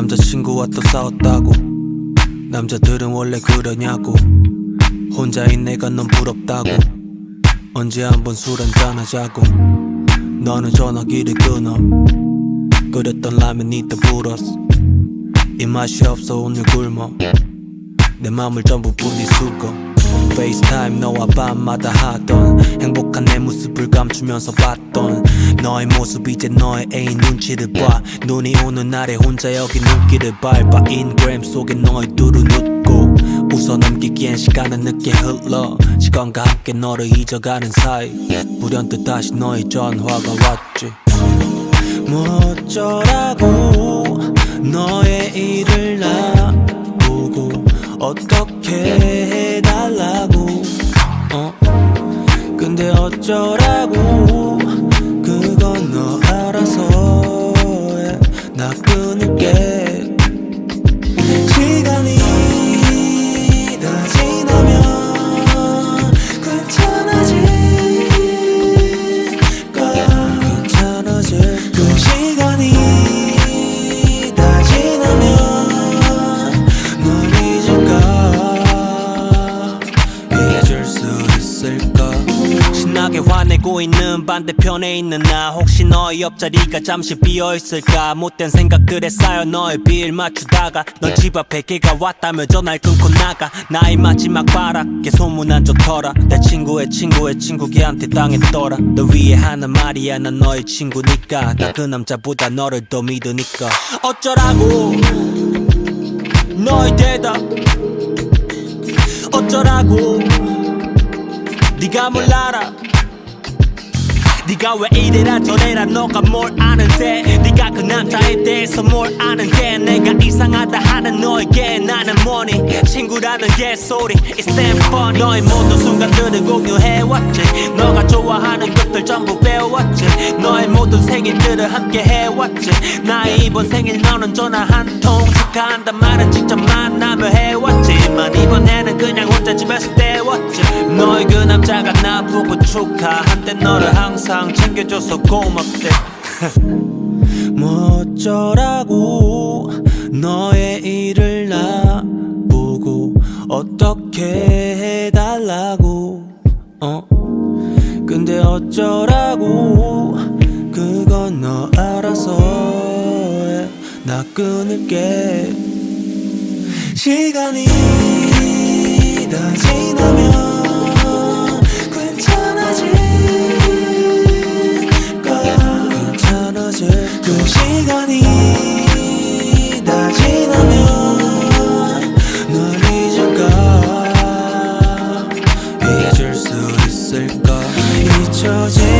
남자친구와 또 싸웠다고. 남자들은 원래 그러냐고. 혼자인 내가 넌 부럽다고. 언제 한번 술 한잔하자고. 너는 전화기를 끊어. 끓였던 라면이 또 불었어. 입맛이 없어 오늘 굶어. 내 맘을 전부 분리수거. 페이스타임 너와 밤마다 하던 행복한 내 감추면서 봤던 너의 모습 이제 너의 애인 눈치를 봐. 눈이 오는 날에 혼자 여기 눈길을 밟아. 인그램 속에 너의 두루 눕고 웃어 넘기기엔 시간은 늦게 흘러. 시간과 함께 너를 잊어가는 사이 불현듯 다시 너의 전화가 왔지. 뭐 어쩌라고 근데 어쩌라고? 그건 너 알아서 해. 나 끊을게. 시간이 다 지나면 괜찮아질까 괜찮아질 그 시간이 다 지나면 널 잊을까 잊을 수 있을까 신나게 화내고 있는 반대편에 있는 나. 혹시 너의 옆자리가 잠시 비어있을까? 못된 생각들에 쌓여 너의 비일 맞추다가 넌 집 앞에 걔가 왔다며 전화를 끊고 나가. 나의 마지막 바람게 소문 안 좋더라. 내 친구의 친구의 친구 걔한테 당했더라. 너 위에 하는 말이야 난 너의 친구니까. 나 그 남자보다 너를 더 믿으니까. 어쩌라고? 너의 대답. 어쩌라고? 네가 뭘 알아 네가 왜 이래라 저래라 너가 뭘 아는데? 네가 그 남자에 대해서 뭘 아는데? 내가 이상하다 하는 너에게 나는 뭐니? 친구라는 개소리 It's damn funny. 너의 모든 순간들을 공유해왔지. 너가 좋아하는 것들 전부 배워왔지. 너의 모든 생일들을 함께 해왔지. 나의 이번 생일 너는 전화 한 통 축하한단 말은 직접 남자가 나보고 축하한대 너를 항상 챙겨줘서 고맙대. 뭐 어쩌라고. 너의 일을 나보고 어떻게 해달라고. 어? 근데 어쩌라고. 그건 너 알아서 해. 나 끊을게. 시간이 다 지나면 就借